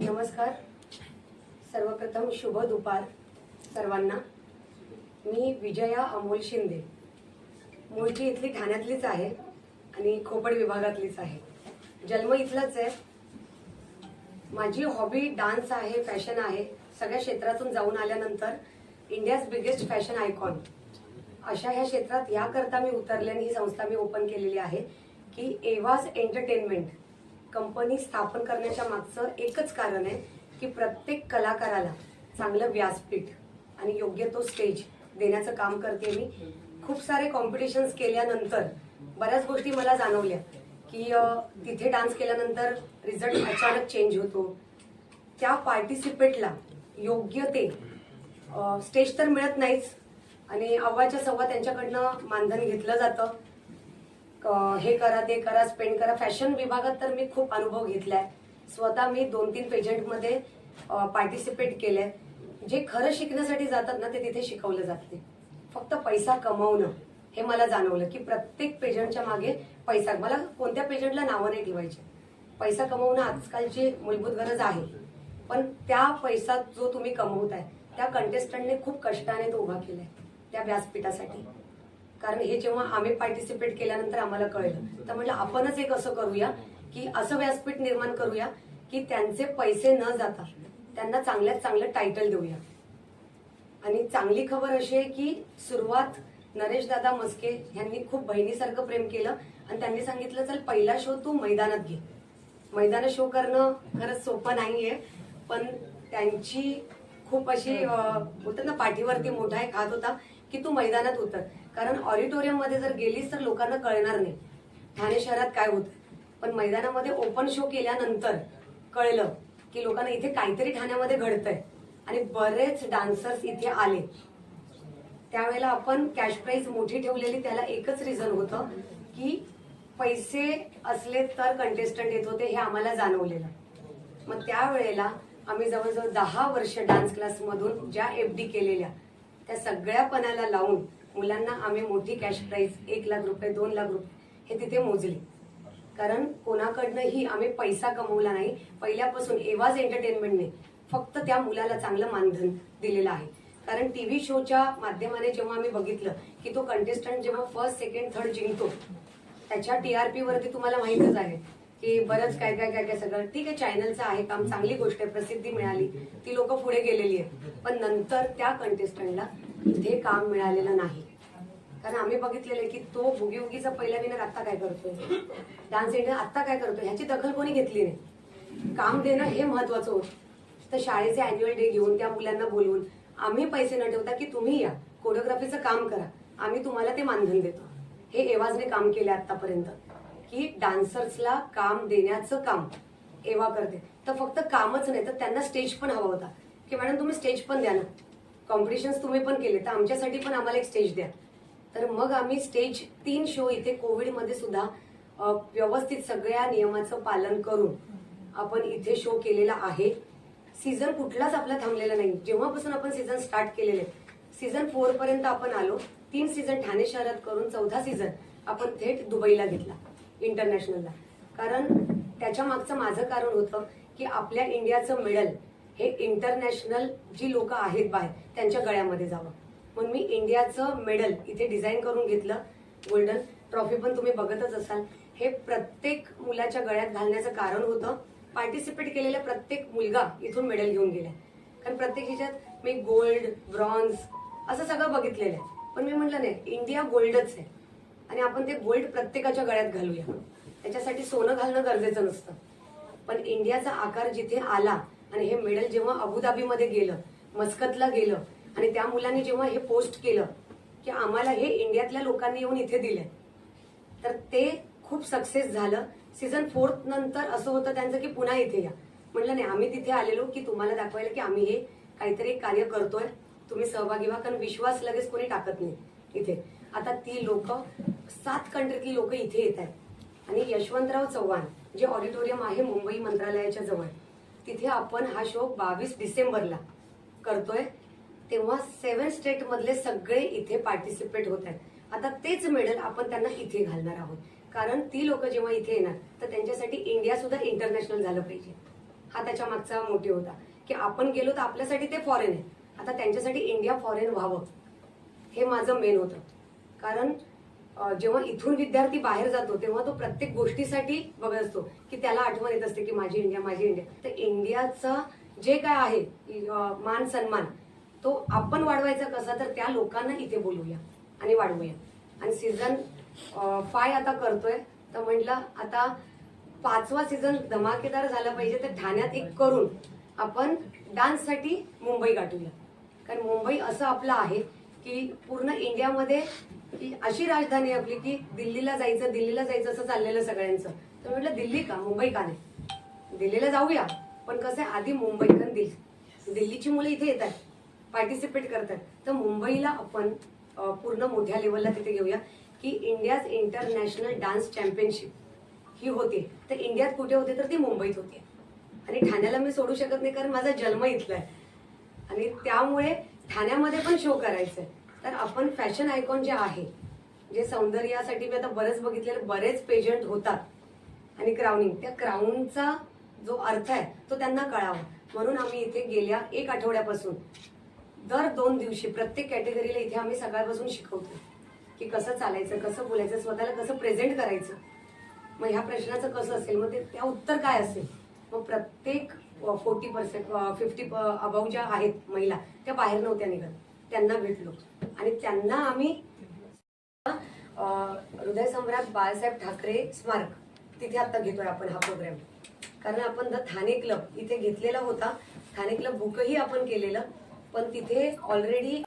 नमस्कार. सर्वप्रथम शुभ दुपार सर्वांना. मी विजया अमोल शिंदे. मूळची इथली ठाण्यातलीच आहे आणि खोपड विभागातलीच आहे. जन्म इथलाच आहे. माझी हॉबी डान्स आहे फॅशन आहे. सगळ्या क्षेत्रातून जाऊन आल्यानंतर इंडियाज बिगेस्ट फॅशन आयकॉन अशा ह्या क्षेत्रात याकरता मी उतरले आणि ही संस्था मी ओपन केलेली आहे की एवाज एंटरटेनमेंट कंपनी स्थापन करण्याच्या मागचं एकच कारण आहे की प्रत्येक कलाकाराला चांगलं व्यासपीठ आणि योग्य तो स्टेज देण्याचं काम करते मी. खूप सारे कॉम्पिटिशन्स केल्यानंतर बऱ्याच गोष्टी मला जाणवल्या की तिथे डान्स केल्यानंतर रिझल्ट अचानक चेंज होतो. त्या पार्टिसिपेटला योग्य ते स्टेज तर मिळत नाहीच. आणि अव्वाच्या सव्वा त्यांच्याकडनं मानधन घेतलं जातं. हे करा ते करा स्पेंड करा. फॅशन विभागात तर मी खूप अनुभव घेतलाय. स्वतः मी दोन तीन पेजंटमध्ये पार्टिसिपेट केलंय. जे खरं शिकण्यासाठी जातात ना ते तिथे शिकवलं जात नाही. फक्त पैसा कमवणं हे मला जाणवलं की प्रत्येक पेजंटच्या मागे पैसा. मला कोणत्या पेजंटला नावं नाही ठेवायचे. पैसा कमवणं आजकालची मूलभूत गरज आहे. पण त्या पैसा जो तुम्ही कमवताय त्या कंटेस्टंटने खूप कष्टाने तो उभा केलाय त्या व्यासपीठासाठी. कारण हे जेव्हा आम्ही पार्टिसिपेट केल्यानंतर आम्हाला कळलं. तर म्हटलं आपणच एक असं करूया की असं व्यासपीठ निर्माण करूया की त्यांचे पैसे न जाता त्यांना चांगल्यात चांगलं टायटल देऊया. आणि चांगली खबर अशी आहे की सुरुवात नरेश दादा मस्के यांनी खूप बहिणीसारखं प्रेम केलं आणि त्यांनी सांगितलं चल पहिला शो तू मैदानात घे. मैदानात शो करणं खरंच सोपं नाहीये पण त्यांची खूप अशी अं, बोलतात ना पाठीवरती मोठा एक हात होता की तू मैदानात उतर. कारण ऑडिटोरियममध्ये जर गेलीस तर लोकांना कळणार नाही. ठाणे शहरात काय होत पण मैदानामध्ये ओपन शो केल्यानंतर कळलं की लोकांना इथे काहीतरी ठाण्यामध्ये घडतंय. आणि बरेच डान्सर्स इथे आले. त्यावेळेला आपण कॅश प्राईज मोठी ठेवलेली त्याला एकच रिझन होतं की पैसे असले तर कंटेस्टंट येत होते हे आम्हाला जाणवलेलं. मग त्यावेळेला आम्ही जवळजवळ दहा वर्ष डान्स क्लासमधून ज्या एफ डी केलेल्या त्या सगळ्या पणाला लावून मुलांना आम्ही मोठी कॅश प्राईज एक लाख रुपये दोन लाख रुपये हे तिथे मोजले. कारण कोणाकडनंही आम्ही पैसा कमवला नाही. पहिल्यापासून एवाज एंटरटेनमेंटने फक्त त्या मुलाला चांगलं मानधन दिलेलं आहे. कारण टी व्ही शोच्या माध्यमाने जेव्हा आम्ही बघितलं की तो कंटेस्टंट जेव्हा फर्स्ट सेकंड थर्ड जिंकतो त्याच्या टी आर वरती तुम्हाला माहितच आहे. की बरंच काय काय काय काय सगळं. ठीक आहे चॅनलचं आहे काम चांगली गोष्ट आहे प्रसिद्धी मिळाली. ती लोक पुढे गेलेली आहेत. पण नंतर त्या कंटेस्टंटला इथे काम मिळालेलं नाही. कारण आम्ही बघितलेलं आहे की तो भुगी उगीचा पहिला विनर आता काय करतोय? डान्स इंडिया आता काय करतोय? ह्याची दखल कोणी घेतली नाही. काम देणं हे महत्वाचं होतं. तर शाळेचे अॅन्युअल डे घेऊन त्या मुलांना बोलवून आम्ही पैसे न ठेवता की तुम्ही या. कोरिओग्राफीचं काम करा. आम्ही तुम्हाला ते मानधन देतो. हे एवाजने काम केले आतापर्यंत की डान्सर्सला काम देण्याचं काम एव्हा करते. तर फक्त कामच नाही तर त्यांना स्टेज पण हवा होता. की मॅडम तुम्ही स्टेज पण द्या ना. कॉम्पिटिशन्स तुम्ही पण केले तर आमच्यासाठी पण आम्हाला एक स्टेज द्या. तर मग आम्ही स्टेज तीन शो इथे कोविडमध्ये सुद्धा व्यवस्थित सगळ्या नियमाचं पालन करून आपण इथे शो केलेला आहे. सीझन कुठलाच आपला थांबलेला नाही. जेव्हापासून आपण सीझन स्टार्ट केलेले सीझन फोर पर्यंत आपण आलो तीन सीझन ठाणे शहरात करून चौथा सीझन आपण थेट दुबईला घेतला. इंटरनॅशनलला कारण त्याच्या मागचं माझं कारण होतं की आपल्या इंडियाचं मेडल हे इंटरनॅशनल जी लोक आहेत बाहेर त्यांच्या गळ्यामध्ये जावं. म्हणून मी इंडियाचं मेडल इथे डिझाईन करून घेतलं गोल्डन ट्रॉफी पण तुम्ही बघतच असाल. हे प्रत्येक मुलाच्या गळ्यात घालण्याचं कारण होतं पार्टिसिपेट केलेला प्रत्येक मुलगा इथून मेडल घेऊन गेला कारण प्रत्येक ह्याच्यात मी गोल्ड ब्रॉन्झ असं सगळं बघितलेलं आहे. पण मी म्हटलं नाही इंडिया गोल्डच आहे. आणि आपण ते गोल्ड प्रत्येकाच्या गळ्यात घालूया. त्याच्यासाठी सोनं घालणं गरजेचं नसतं. पण इंडियाचा आकार जिथे आला आणि हे मेडल जेव्हा अबुधाबीमध्ये गेलं मस्कतला गेलं आणि त्या मुलांनी जेव्हा हे पोस्ट केलं की आम्हाला हे इंडियातल्या लोकांनी येऊन इथे दिले तर ते खूप सक्सेस झालं. सीझन फोर्थ नंतर असं होतं त्यांचं की पुन्हा इथे या. म्हटलं नाही आम्ही तिथे आलेलो की तुम्हाला दाखवायला की आम्ही हे काहीतरी कार्य करतोय. तुम्ही सहभागी व्हा कारण विश्वास लगेच कोणी टाकत नाही इथे. आता ती लोक सात कंट्रीतली लोक इथे येत आहेत. आणि यशवंतराव चव्हाण जे ऑडिटोरियम आहे मुंबई मंत्रालयाच्या जवळ तिथे आपण हा शो बावीस डिसेंबरला करतोय. तेव्हा सेव्हन स्टेट मधले सगळे इथे पार्टिसिपेट होत आहेत. आता तेच मेडल आपण त्यांना इथे घालणार आहोत. कारण ती लोक जेव्हा इथे येणार तर त्यांच्यासाठी इंडिया सुद्धा इंटरनॅशनल झालं पाहिजे. हा त्याच्या मागचा मोठी होता. की आपण गेलो तर आपल्यासाठी ते फॉरेन आहे. आता त्यांच्यासाठी इंडिया फॉरेन व्हावं. हे माझं मेन होतं. कारण जेव्हा इथून विद्यार्थी बाहेर जातो तेव्हा तो प्रत्येक गोष्टीसाठी बघत असतो की त्याला आठवण येत असते की माझी इंडिया माझी इंडिया. तर इंडियाचा जे काय आहे मान सन्मान तो आपण वाढवायचा कसा तर त्या लोकांना इथे बोलवूया आणि वाढवूया. आणि सीझन फाय आता करतोय तर म्हटलं आता पाचवा सीझन धमाकेदार झाला पाहिजे तर ठाण्यात एक करून आपण डान्ससाठी मुंबई गाठूया. कारण मुंबई असं आपलं आहे की पूर्ण इंडियामध्ये की अशी राजधानी आपली की दिल्लीला जायचं दिल्लीला जायचं असं चाललेलं सगळ्यांचं. तर म्हटलं दिल्ली का? मुंबई का नाही? दिल्लीला जाऊया पण कसं आहे आधी मुंबई कारण दिल्ली. दिल्लीची मुलं इथे येतात पार्टिसिपेट करतात. तर मुंबईला आपण पूर्ण मोठ्या लेवलला तिथे घेऊया की इंडियाज इंटरनॅशनल डान्स चॅम्पियनशिप ही होते. तर इंडियात कुठे होते तर ती मुंबईत होती. आणि ठाण्याला मी सोडू शकत नाही कारण माझा जन्म इथला आहे. आणि त्यामुळे ठाण्यामध्ये पण शो करायचा आहे तर आपण फॅशन आयकॉन जे आहे जे सौंदर्यासाठी मी आता बरेच बघितलेले बरेच पेजंट होतात. आणि क्राउनिंग त्या क्राऊनचा जो अर्थ आहे तो त्यांना कळावा. म्हणून आम्ही इथे गेल्या एक आठवड्यापासून दर दोन दिवशी प्रत्येक कॅटेगरीला इथे आम्ही सकाळपासून शिकवतो की कसं चालायचं कसं बोलायचं स्वतःला कसं प्रेझेंट करायचं. मग ह्या प्रश्नाचं कसं असेल मग ते त्या उत्तर काय असेल? मग प्रत्येक फोर्टी पर्सेंट फिफ्टी अबाऊ ज्या आहेत महिला त्या बाहेर नव्हत्या निघत. त्यांना भेटलो. आणि त्यांना आम्ही हृदय हृदयसम्राट बाळासाहेब ठाकरे स्मारक तिथे आता घेतोय आपण हा प्रोग्राम कारण आपण द ठाणे क्लब इथे घेतलेला होता. ठाणे क्लब बुकही आपण केलेलं. पण तिथे ऑलरेडी